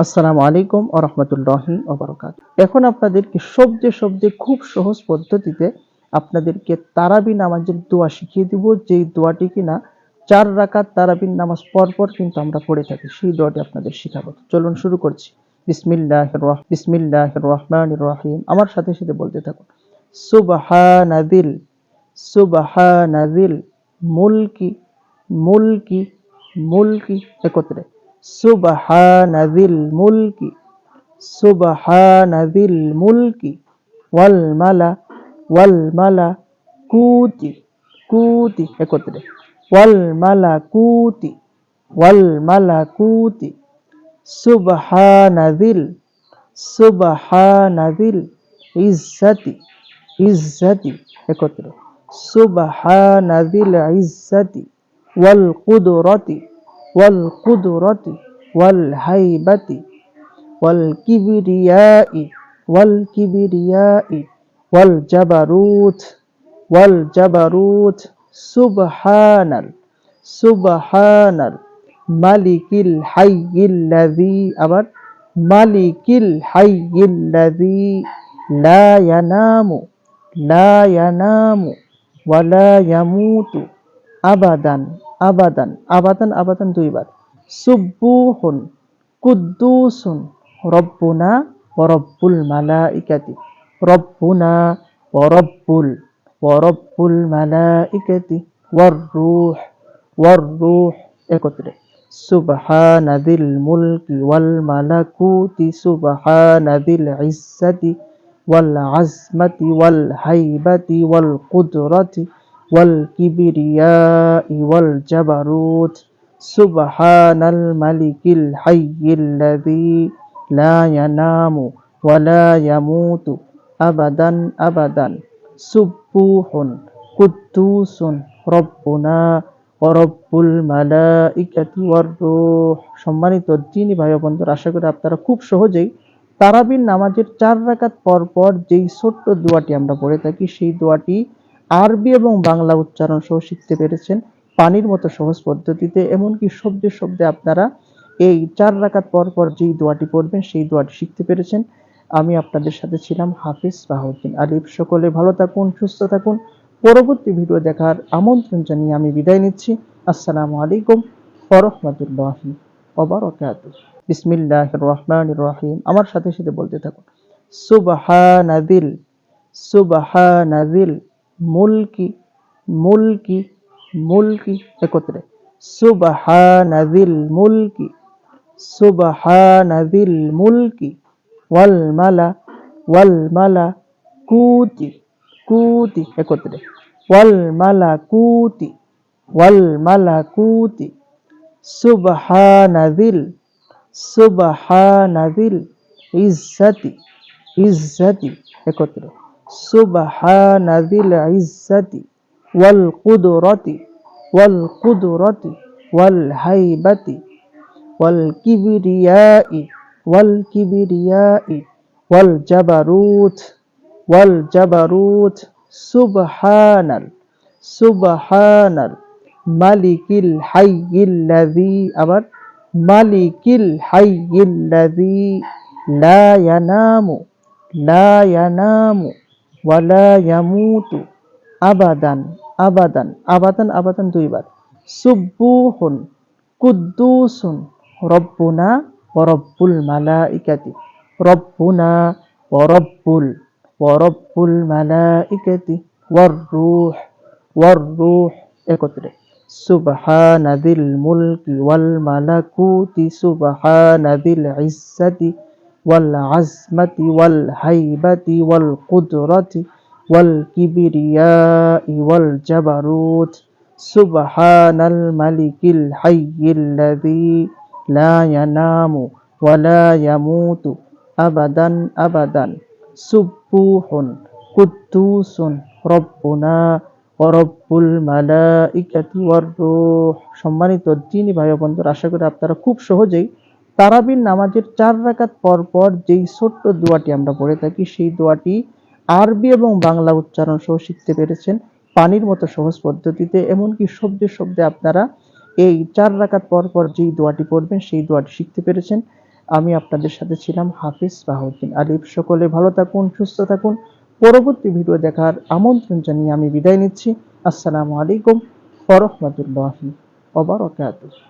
আসসালামু আলাইকুম ও রহমতুল্লাহি ওবরাকাত এখন আপনাদেরকে শব্দে শব্দে খুব সহজ পদ্ধতিতে আপনাদেরকে তারাবি নামাজের দোয়া শিখিয়ে দিব। যেই দোয়াটি কিনা চার রাকাত তারাবির নামাজ পর পর কিন্তু আমরা পড়ে থাকি, সেই দোয়াটি আপনাদের শিখাবো। চলুন শুরু করছি। বিসমিল্লাহ বিসমিল্লাহ রহমান রহিম। আমার সাথে সাথে বলতে থাকুন, সুবহানাদিল সুবহানাদিল, মুলকি মুলকি মুলকি একত্রে। সুবহানাদিল মুলকি সুবহানাদিল মুলকি ওয়াল মালা ওয়াল মালা কুতি কুতি একত্রে ওয়াল মালা কুতি ওয়াল মালা কুতি সুবহানাদিল সুবহানাদিল ইজ্জতি ইজ্জতি একত্রে সুবহানাদিল ইজ্জতি ওয়াল কুদরতি والقدرة والهيبة والكبرياء والكبرياء والجبروت والجبروت سبحان سبحان ملك الحي الذي أبر ملك الحي الذي لا ينام لا ينام ولا يموت أبدا. আবাদান আবাদান আবাদান দুইবার। সুব্বুহুন কুদ্দুসুন, রব্বুনা ওয়া রব্বুল মালাইকাতি। রব্বুনা ওয়া রব্বুল ওয়া রব্বুল মালাইকাতি। ওয়ার রূহ ওয়ার রূহ একত্রে। সুবহানাদিল মুলকি ওয়াল মালাকুতি, সুবহানাদিল ইজ্জাতি ওয়াল আজমাতি ওয়াল হাইবাতি ওয়াল কুদরতি ওয়াল কিবরিয়াই ওয়াল জাবারুত সুবহানাল মালিকিল হাইয়িল্লাযী লা ইয়ানামু ওয়া লা ইয়ামুতু আবাদান আবাদান সুব্বুহুন কুদ্দুসুন রব্বুনা ওরব্বুল মালাইকাতি ওয়ার রূহ সম্মানিত দিনী ভাই বন্ধুরা, আশা করি আপনারা খুব সহজেই তারাবির নামাজের চার রাকাত পর পর যেই ছোট্ট দোয়াটি আমরা পড়ে থাকি, সেই দোয়াটি আরবি এবং বাংলা উচ্চারণ সহ শিখতে পেরেছেন। পানির মতো সহজ পদ্ধতিতে, এমনকি শব্দে শব্দে আপনারা এই চার রাকাত পর পর যেই দোয়াটি পড়বেন, সেই দোয়াটি শিখতে পেরেছেন। আমি আপনাদের সাথে ছিলাম হাফিজ বাহুদ্দিন আলিফ। সকলে ভালো থাকুন, সুস্থ থাকুন। পরবর্তী ভিডিও দেখার আমন্ত্রণ জানিয়ে আমি বিদায় নিচ্ছি। আসসালামু আলাইকুম ওরহমতুল্লাহি ওবরাকাতু। বিসমিল্লাহির রহমান রহিম। আমার সাথে সাথে বলতে থাকুন, সুবহানাদিল সুবহানাদিল। মুলকি মুলকি মুলকি একত্রে সুবহানাদিল মুলকি সুবহানাদিল মুলকি ওয়াল মালা ওয়াল মালা কুতি কুতি একত্রে ওয়াল মালা কুতি ওয়াল মালা কুতি সুবহানাদিল সুবহানাদিল ইজ্জতি ইজ্জতি একত্রে সুবহানাদিল ইজ্জতি ওয়াল কুদরতি سبحان ذي العزة والقدرة والقدرة والهيبة والكبرياء والكبرياء والجبروت والجبروت. سبحان سبحان ملك الحي الذي أبر ملك الحي الذي لا ينام لا ينام. ওয়া লা ইয়ামুতু আবাদান আবাদান আবাদান আবাদান দুইবার। সুব্বুহুন কুদ্দুসুন, রব্বুনা ওয়া রব্বুল মালাইকাতি। রব্বুনা ওয়া রব্বুল ওয়া রব্বুল মালাইকাতি, ওয়ার রূহ ওয়ার রূহ একত্রে। সুবহানাদিল মুলকি ওয়াল মালাকুতি, সুবহানাদিল ইজ্জাতি কুদরতি ওয়াল কিবরিয়াই ওয়াল জাবারুত সুবহানাল মালিকিল হাইয়িল্লাযী লা ইয়ানামু ওয়া লা ইয়ামুতু আবাদান আবাদান সুব্বুহুন কুদ্দুসুন রব্বুনা ওরব্বুল মালাইকাতি ওয়ার রূহ সম্মানিত দিনী ভাই বন্ধুরা, আশা করি আপনারা খুব সহজেই তারাবির নামাজের চার রাকাত পর পর যেই ছোট্ট দোয়াটি আমরা পড়ে থাকি, সেই দোয়াটি আরবি এবং বাংলা উচ্চারণ সহ শিখতে পেরেছেন। পানির মতো সহজ পদ্ধতিতে, এমনকি শব্দে শব্দে আপনারা এই চার রাকাত পর পর যেই দোয়াটি পড়বেন, সেই দোয়াটি শিখতে পেরেছেন। আমি আপনাদের সাথে ছিলাম হাফিজ বাহুদ্দিন আলিফ। সকলে ভালো থাকুন, সুস্থ থাকুন। পরবর্তী ভিডিও দেখার আমন্ত্রণ জানিয়ে আমি বিদায় নিচ্ছি। আসসালামু আলাইকুম ওরহমতুল্লাহি ওবারাকাতুহু